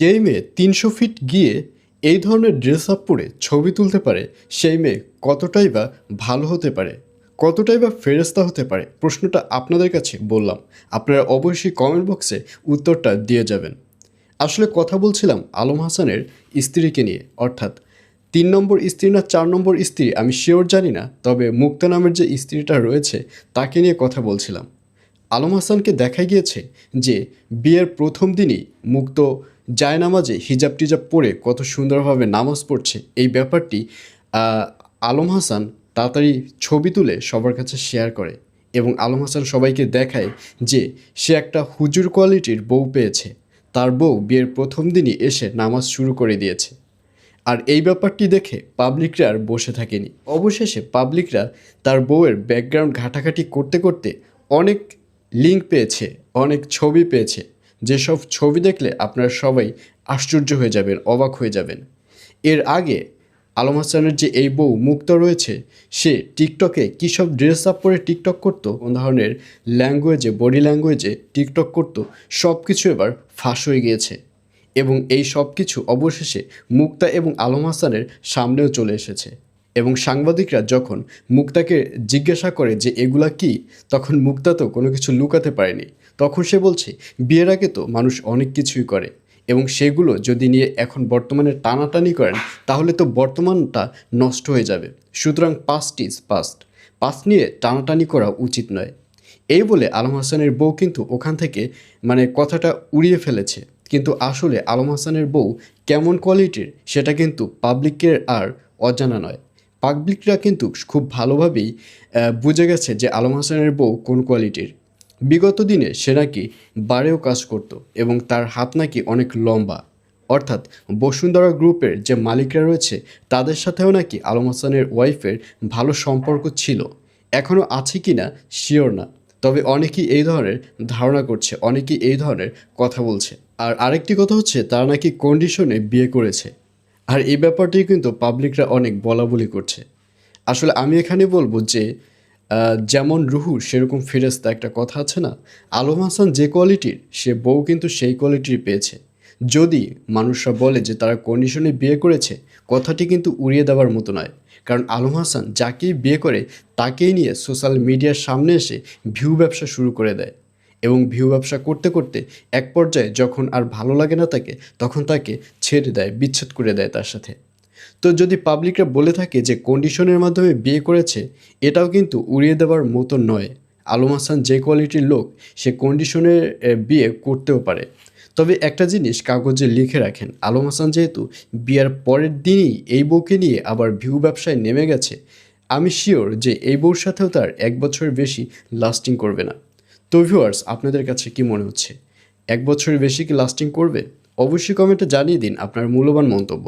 যেই মেয়ে তিনশো ফিট গিয়ে এই ধরনের ড্রেস আপ পরে ছবি তুলতে পারে, সেই মেয়ে কতটাই বা ভালো হতে পারে, কতটাই বা ফেরস্তা হতে পারে, প্রশ্নটা আপনাদের কাছে বললাম। আপনারা অবশ্যই কমেন্ট বক্সে উত্তরটা দিয়ে যাবেন। আসলে কথা বলছিলাম আলম হাসানের স্ত্রীকে নিয়ে, অর্থাৎ তিন নম্বর স্ত্রী না চার নম্বর স্ত্রী আমি শিওর জানি না, তবে মুক্তা নামের যে স্ত্রীটা রয়েছে, তাকে নিয়ে কথা বলছিলাম। আলম হাসানকে দেখা গিয়েছে যে বিয়ের প্রথম দিনই মুক্ত জায়নামাজে হিজাব টিজাব পরে কত সুন্দরভাবে নামাজ পড়ছে, এই ব্যাপারটি আলম হাসান তাড়াতাড়ি ছবি তুলে সবার কাছে শেয়ার করে এবং আলম হাসান সবাইকে দেখায় যে সে একটা হুজুর কোয়ালিটির বউ পেয়েছে। তার বউ বিয়ের প্রথম দিনই এসে নামাজ শুরু করে দিয়েছে। আর এই ব্যাপারটি দেখে পাবলিকরা আর বসে থাকেনি। অবশেষে পাবলিকরা তার বউয়ের ব্যাকগ্রাউন্ড ঘাটাঘাটি করতে করতে অনেক লিঙ্ক পেয়েছে, অনেক ছবি পেয়েছে। যেসব ছবি দেখলে আপনারা সবাই আশ্চর্য হয়ে যাবেন, অবাক হয়ে যাবেন। এর আগে আলম হাসানের যে এই বউ মুক্ত রয়েছে, সে টিকটকে কী সব ড্রেস আপ পরে টিকটক করতো? কোন ধরনের ল্যাঙ্গুয়েজে বডি ল্যাঙ্গুয়েজে টিকটক করতো? সব কিছু এবার ফাঁস হয়ে গিয়েছে। এবং এই সব কিছু অবশেষে মুক্তা এবং আলম হাসানের সামনেও চলে এসেছে। এবং সাংবাদিকরা যখন মুক্তাকে জিজ্ঞাসা করে যে এগুলা কি, তখন মুক্তা তো কোনো কিছু লুকাতে পারেনি। তখন সে বলছে, বিয়ের আগে তো মানুষ অনেক কিছুই করে এবং সেগুলো যদি নিয়ে এখন বর্তমানে টানাটানি করেন, তাহলে তো বর্তমানটা নষ্ট হয়ে যাবে। সুতরাং পাস্ট ইজ পাস্ট পাস্ট নিয়ে টানাটানি করা উচিত নয়। এই বলে আলম হাসানের বউ কিন্তু ওখান থেকে মানে কথাটা উড়িয়ে ফেলেছে। কিন্তু আসলে আলম হাসানের বউ কেমন কোয়ালিটির সেটা কিন্তু পাবলিকের আর অজানা নয়। পাবলিকরা কিন্তু খুব ভালোভাবেই বুঝে গেছে যে আলম হাসানের বউ কোন কোয়ালিটির। বিগত দিনে সে নাকি বারেও কাজ করত এবং তার হাত নাকি অনেক লম্বা। অর্থাৎ বসুন্ধরা গ্রুপের যে মালিকরা রয়েছে, তাদের সাথেও নাকি আলম হাসানের ওয়াইফের ভালো সম্পর্ক ছিল। এখনও আছে কি না শিওর না। তবে অনেকেই এই ধরনের ধারণা করছে, অনেকেই এই ধরনের কথা বলছে। আর আরেকটি কথা হচ্ছে, তারা নাকি কন্ডিশনে বিয়ে করেছে। আর এই ব্যাপারটি কিন্তু পাবলিকরা অনেক বলা বলি করছে। আসলে আমি এখানে বলব যে যেমন রুহু, সেরকম ফেরেস্তা একটা কথা আছে না? আলম হাসান যে কোয়ালিটির সে বউ কিন্তু সেই কোয়ালিটির পেয়েছে। যদি মানুষরা বলে যে তারা কন্ডিশনে বিয়ে করেছে, কথাটি কিন্তু উড়িয়ে দেওয়ার মতো নয়। কারণ আলম হাসান যাকেই বিয়ে করে, তাকেই নিয়ে সোশ্যাল মিডিয়ার সামনে এসে ভিউ ব্যবসা শুরু করে দেয়। এবং ভিউ ব্যবসা করতে করতে এক পর্যায়ে যখন আর ভালো লাগে না তাকে তখন তাকে ছেড়ে দেয় বিচ্ছেদ করে দেয় তার সাথে। তো যদি পাবলিকরা বলে থাকে যে কন্ডিশনের মাধ্যমে বিয়ে করেছে এটাও কিন্তু উড়িয়ে দেওয়ার মতো নয়। আলম হাসান যে কোয়ালিটির লোক সে কন্ডিশনে এ, বিয়ে করতেও পারে। তবে একটা জিনিস কাগজে লিখে রাখেন আলম হাসান যেহেতু বিয়ার পরের দিনই এই বউকে নিয়ে আবার ভিউ ব্যবসায় নেমে গেছে আমি শিওর যে এই বউর সাথেও তার এক বছরের বেশি লাস্টিং করবে না। তো ভিউয়ার্স আপনাদের কাছে কি মনে হচ্ছে? এক বছরের বেশি কি লাস্টিং করবে? অবশ্যই কমেন্টে জানিয়ে দিন আপনার মূল্যবান মন্তব্য।